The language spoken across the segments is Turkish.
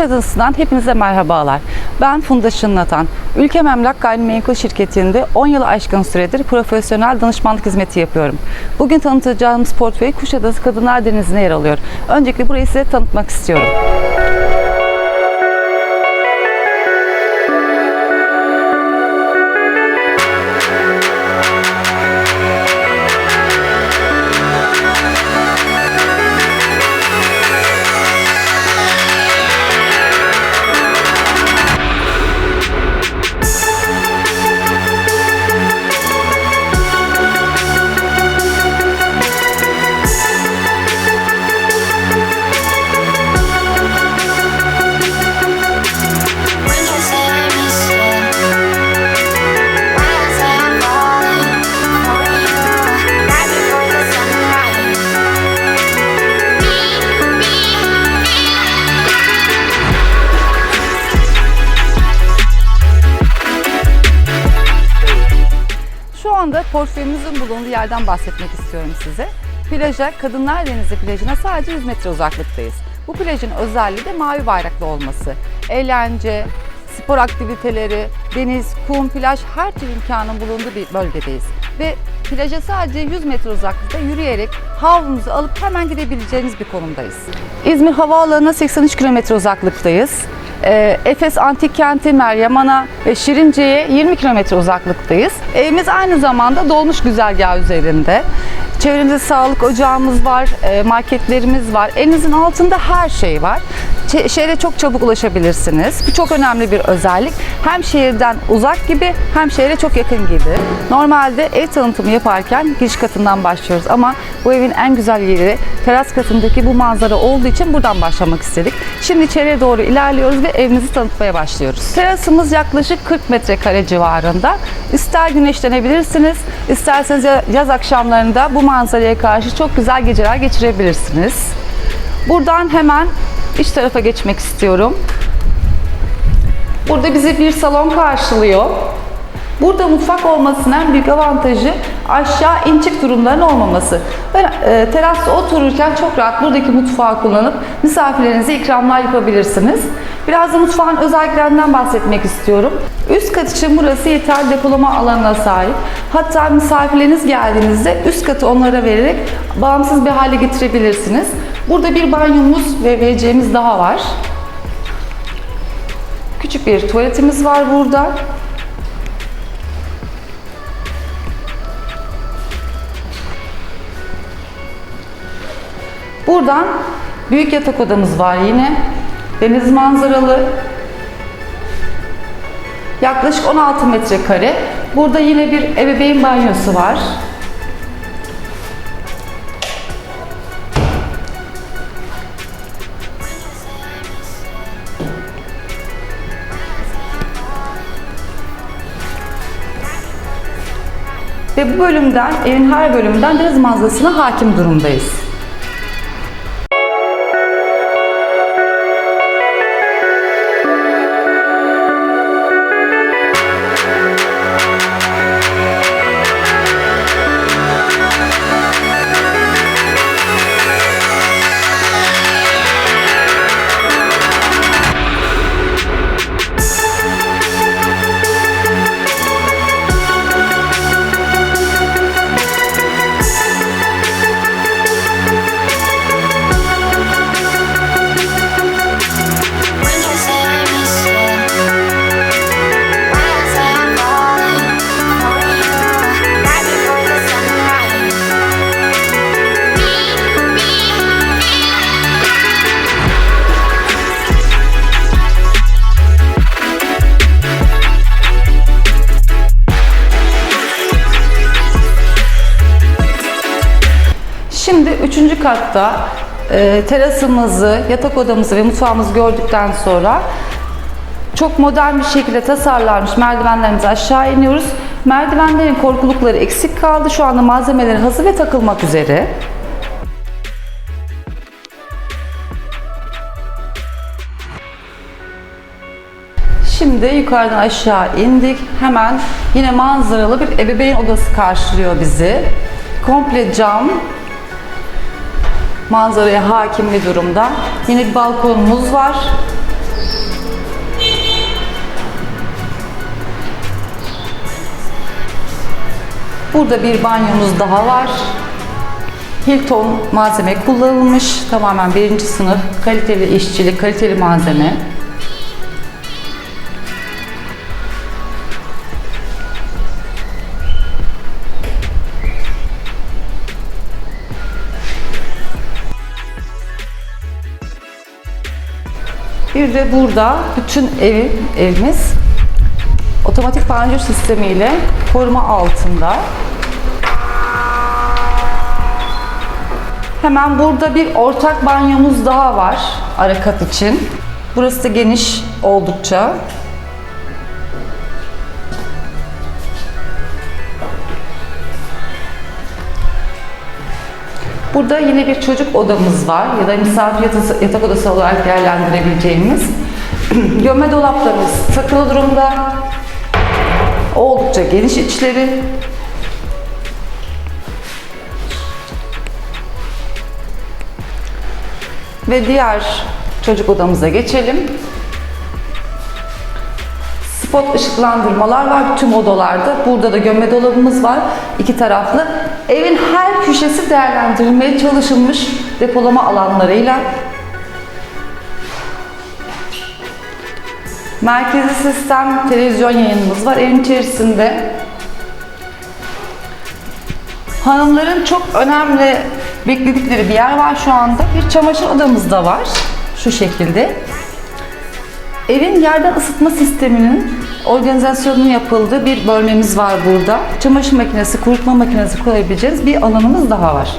Kuşadası'ndan hepinize merhabalar. Ben Funda Şınlatan. Ülkem Emlak Gayrimenkul Şirketi'nde 10 yılı aşkın süredir profesyonel danışmanlık hizmeti yapıyorum. Bugün tanıtacağımız portföy Kuşadası Kadınlar Denizi'ne yer alıyor. Öncelikle burayı size tanıtmak istiyorum. Portföyümüzün bulunduğu yerden bahsetmek istiyorum size. Plaja, Kadınlar Denizi plajına sadece 100 metre uzaklıktayız. Bu plajın özelliği de mavi bayraklı olması. Eğlence, spor aktiviteleri, deniz, kum, plaj her türlü imkanın bulunduğu bir bölgedeyiz. Ve plaja sadece 100 metre uzaklıkta yürüyerek havlumuzu alıp hemen gidebileceğiniz bir konumdayız. İzmir Havaalanı'na 83 kilometre uzaklıktayız. Ee, Efes Antik Kenti, Meryem Ana ve Şirince'ye 20 kilometre uzaklıktayız. Evimiz aynı zamanda dolmuş güzergahı üzerinde. Çevremizde sağlık ocağımız var, e, marketlerimiz var. Elinizin altında her şey var. Şehre çok çabuk ulaşabilirsiniz. Bu çok önemli bir özellik. Hem şehirden uzak gibi hem şehre çok yakın gibi. Normalde ev tanıtımı yaparken giriş katından başlıyoruz ama bu evin en güzel yeri teras katındaki bu manzara olduğu için buradan başlamak istedik. Şimdi içeriye doğru ilerliyoruz ve evimizi tanıtmaya başlıyoruz. Terasımız yaklaşık 40 metrekare civarında. İster güneşlenebilirsiniz, isterseniz ya- yaz akşamlarında bu manzaraya karşı çok güzel geceler geçirebilirsiniz. Buradan hemen iç tarafa geçmek istiyorum. Burada bizi bir salon karşılıyor. Burada mutfak olmasının en büyük avantajı aşağı inçik durumların olmaması. Ben e, terasta otururken çok rahat buradaki mutfağı kullanıp misafirlerinize ikramlar yapabilirsiniz. Biraz da mutfağın özelliklerinden bahsetmek istiyorum. Üst kat için burası yeterli depolama alanına sahip. Hatta misafirleriniz geldiğinizde üst katı onlara vererek bağımsız bir hale getirebilirsiniz. Burada bir banyomuz ve WC'miz daha var. Küçük bir tuvaletimiz var burada. Buradan büyük yatak odamız var yine. Deniz manzaralı. Yaklaşık 16 metrekare. Burada yine bir ebeveyn banyosu var. Ve bu bölümden, evin her bölümünden deniz manzarasına hakim durumdayız. Üçüncü katta e, terasımızı, yatak odamızı ve mutfağımızı gördükten sonra çok modern bir şekilde tasarlanmış merdivenlerimizi aşağı iniyoruz. Merdivenlerin korkulukları eksik kaldı. Şu anda malzemeleri hazır ve takılmak üzere. Şimdi yukarıdan aşağı indik. Hemen yine manzaralı bir ebeveyn odası karşılıyor bizi. Komple cam, manzaraya hakim bir durumda. Yine bir balkonumuz var. Burada bir banyomuz daha var. Hilton malzeme kullanılmış. Tamamen birinci sınıf kaliteli işçilik, kaliteli malzeme. Bir de burada bütün evi, evimiz otomatik panjur sistemiyle koruma altında. Hemen burada bir ortak banyomuz daha var ara kat için. Burası da geniş oldukça. Burada yine bir çocuk odamız var ya da misafir yatak odası olarak değerlendirebileceğimiz. Gömme dolaplarımız takılı durumda. Oldukça geniş içleri. Ve diğer çocuk odamıza geçelim. Spot ışıklandırmalar var tüm odalarda. Burada da gömme dolabımız var. iki taraflı. Evin her köşesi değerlendirilmeye çalışılmış depolama alanlarıyla. Merkezi sistem televizyon yayınımız var evin içerisinde. Hanımların çok önemli bekledikleri bir yer var şu anda. Bir çamaşır odamız da var. Şu şekilde. Evin yerden ısıtma sisteminin organizasyonunun yapıldığı bir bölmemiz var burada. Çamaşır makinesi, kurutma makinesi koyabileceğiniz bir alanımız daha var.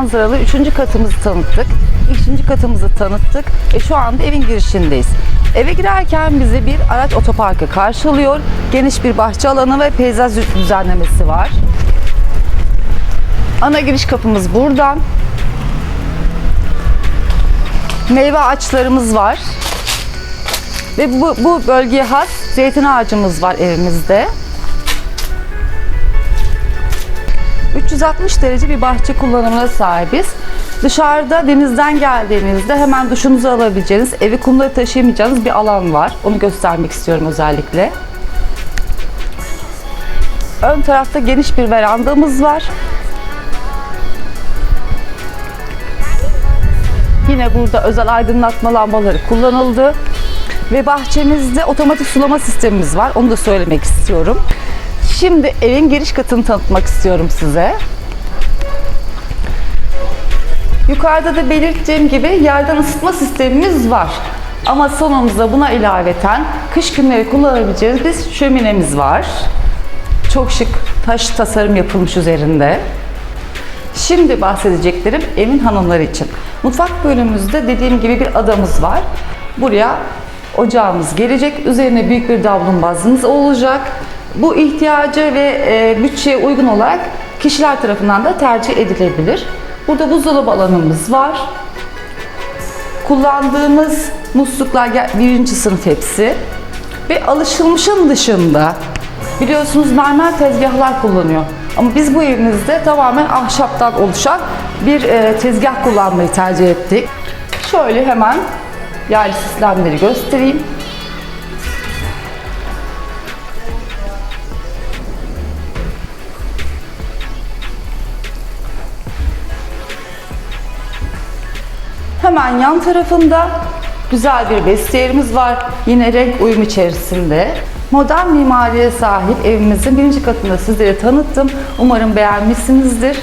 Manzaralı 3. katımızı tanıttık. 2. katımızı tanıttık ve şu anda evin girişindeyiz. Eve girerken bizi bir araç otoparkı karşılıyor. Geniş bir bahçe alanı ve peyzaj düzenlemesi var. Ana giriş kapımız buradan. Meyve ağaçlarımız var. Ve bu, bu bölgeye has zeytin ağacımız var evimizde. 360 derece bir bahçe kullanımına sahibiz. Dışarıda denizden geldiğinizde hemen duşunuzu alabileceğiniz, evi kumları taşıyamayacağınız bir alan var. Onu göstermek istiyorum özellikle. Ön tarafta geniş bir verandamız var. Yine burada özel aydınlatma lambaları kullanıldı. Ve bahçemizde otomatik sulama sistemimiz var. Onu da söylemek istiyorum. Şimdi evin giriş katını tanıtmak istiyorum size. Yukarıda da belirttiğim gibi yerden ısıtma sistemimiz var. Ama salonumuzda buna ilaveten kış günleri kullanabileceğiniz bir şöminemiz var. Çok şık taş tasarım yapılmış üzerinde. Şimdi bahsedeceklerim evin hanımları için. Mutfak bölümümüzde dediğim gibi bir adamız var. Buraya ocağımız gelecek. Üzerine büyük bir davlumbazımız olacak. Bu ihtiyacı ve e, bütçeye uygun olarak kişiler tarafından da tercih edilebilir. Burada buzdolabı alanımız var. Kullandığımız musluklar birinci sınıf hepsi. Ve alışılmışın dışında biliyorsunuz mermer tezgahlar kullanıyor. Ama biz bu evimizde tamamen ahşaptan oluşan bir e, tezgah kullanmayı tercih ettik. Şöyle hemen yerli sistemleri göstereyim. Hemen yan tarafında güzel bir vestiyerimiz var. Yine renk uyum içerisinde. Modern mimariye sahip evimizin birinci katında sizlere tanıttım. Umarım beğenmişsinizdir.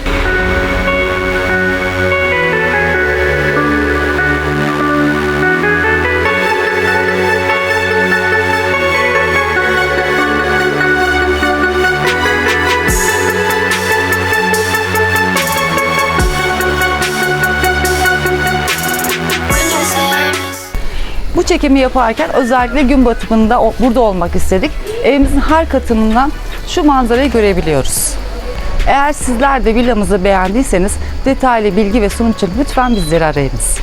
Bu çekimi yaparken özellikle gün batımında burada olmak istedik. Evimizin her katından şu manzarayı görebiliyoruz. Eğer sizler de villamızı beğendiyseniz detaylı bilgi ve sunum için lütfen bizleri arayınız.